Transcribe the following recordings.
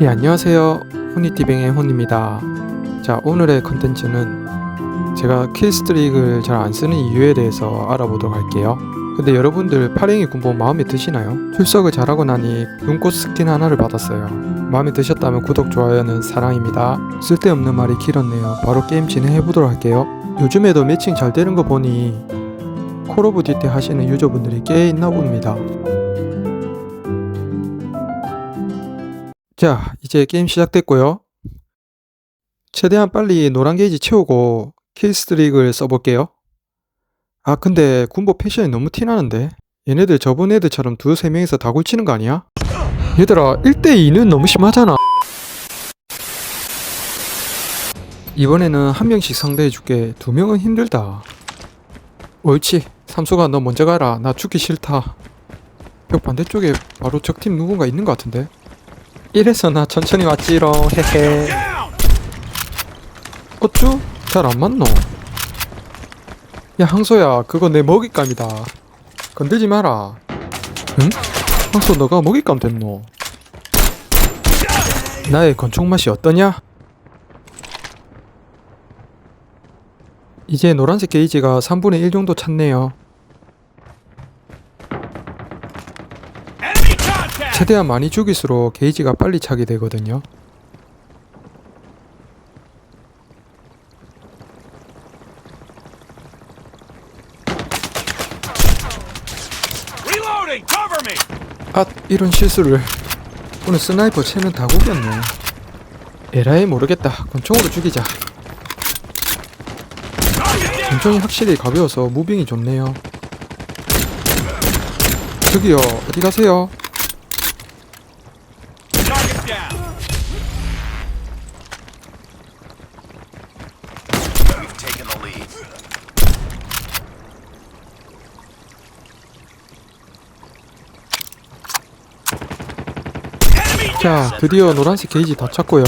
예, 안녕하세요. 후니티뱅의 훈입니다. 자, 오늘의 컨텐츠는 제가 킬스트릭을 잘 안 쓰는 이유에 대해서 알아보도록 할게요. 근데 여러분들 파랭이 군복 마음에 드시나요? 출석을 잘하고 나니 눈꽃 스킨 하나를 받았어요. 마음에 드셨다면 구독, 좋아요는 사랑입니다. 쓸데없는 말이 길었네요. 바로 게임 진행해보도록 할게요. 요즘에도 매칭 잘 되는 거 보니 콜 오브 듀티 하시는 유저분들이 꽤 있나 봅니다. 자, 이제 게임 시작됐고요. 최대한 빨리 노란 게이지 채우고 킬스트릭을 써볼게요. 아, 근데 군복 패션이 너무 티나는데? 얘네들 저번 애들처럼 두세 명이서 다 골치는 거 아니야? 얘들아, 1대2는 너무 심하잖아. 이번에는 한 명씩 상대해줄게. 두 명은 힘들다. 옳지. 삼수가 너 먼저 가라. 나 죽기 싫다. 벽 반대쪽에 바로 적팀 누군가 있는 것 같은데? 이래서 나 천천히 왔지롱 헤헤 어쭈? 잘 안 맞노? 야 항소야 그거 내 먹잇감이다 건들지 마라 응? 항소 너가 먹잇감 됐노? 나의 건축 맛이 어떠냐? 이제 노란색 게이지가 3분의 1 정도 찼네요 최대한 많이 죽일수록 게이지가 빨리 차게 되거든요! 아 이런 실수를. 오늘 스나이퍼 채는 다 구겼네. 에라이 모르겠다. 권총으로 죽이자! 권총이 확실히 가벼워서 무빙이 좋네요. 저기요 어디 가세요 자 드디어 노란색 게이지 다 찼고요.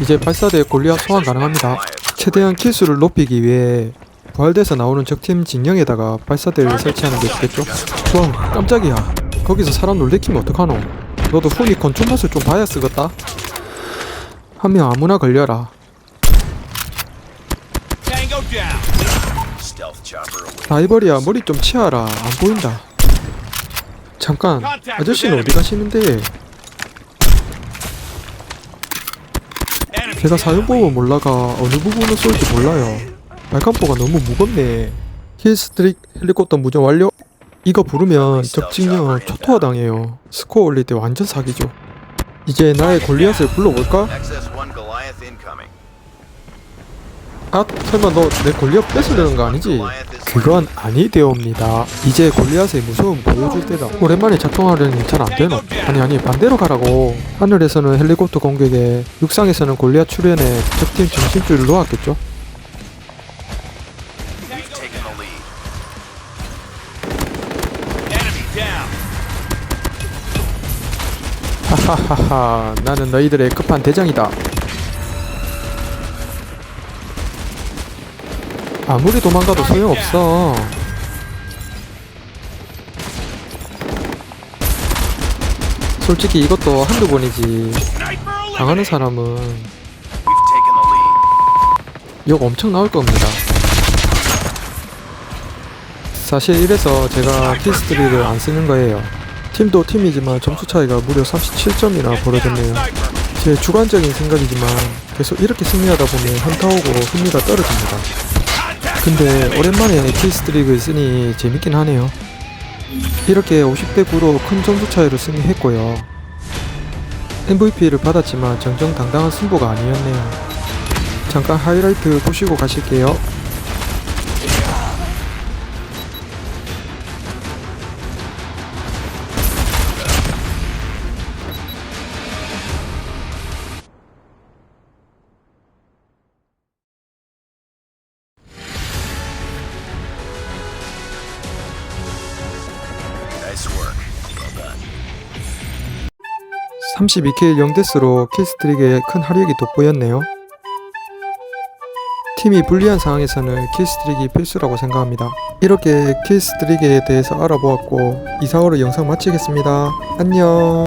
이제 발사대 골리앗 소환 가능합니다. 최대한 킬수를 높이기 위해 부활돼서 나오는 적팀 진영에다가 발사대를 설치하는 게 좋겠죠? 와 깜짝이야. 거기서 사람 놀래키면 어떡하노? 너도 훈이 건축 맛을 좀 봐야 쓰겠다. 한 명 아무나 걸려라. 라이벌이야 머리 좀 치아라. 안 보인다. 잠깐 아저씨는 어디 가시는데 제가 사용법을 몰라가 어느 부분을 쏠지 몰라요. 발칸포가 너무 무겁네. 힐스트릭 헬리콥터 무전 완료. 이거 부르면 적진영 초토화 당해요. 스코어 올릴 때 완전 사기죠. 이제 나의 골리앗을 불러볼까? 아 설마 너 내 골리앗 뺏으려는 거 아니지? 그건 아니되옵니다. 이제 골리앗의 무서움 보여줄 때다 오랜만에 작동하려니 잘 안되노 아니 아니 반대로 가라고. 하늘에서는 헬리콥터 공격에 육상에서는 골리앗 출현에 적팀 정신줄을 놓았겠죠? 하하하하. 나는 너희들의 급한 대장이다 아무리 도망가도 소용없어 솔직히 이것도 한두 번이지 당하는! 사람은. 욕 엄청 나올 겁니다 사실 이래서 제가 킬스트리를 안 쓰는 거예요 팀도 팀이지만 점수 차이가 무려 37점이나 벌어졌네요! 제 주관적인 생각이지만 계속 이렇게 승리하다 보면 현타 오고 흥미가 떨어집니다. 근데 오랜만에 킬스트릭을 쓰니 재밌긴 하네요. 이렇게 50대 9로 큰 점수 차이로 승리했고요. MVP를 받았지만 정정당당한 승부가 아니었네요. 잠깐 하이라이트 보시고 가실게요. Nice work. Well done. 32킬 0데스로 킬스트릭의 큰 화력이 돋보였네요. 팀이 불리한 상황에서는 킬스트릭이 필수라고 생각합니다. 이렇게 킬스트릭에 대해서 알아보았고 이사호로 영상 마치겠습니다. 안녕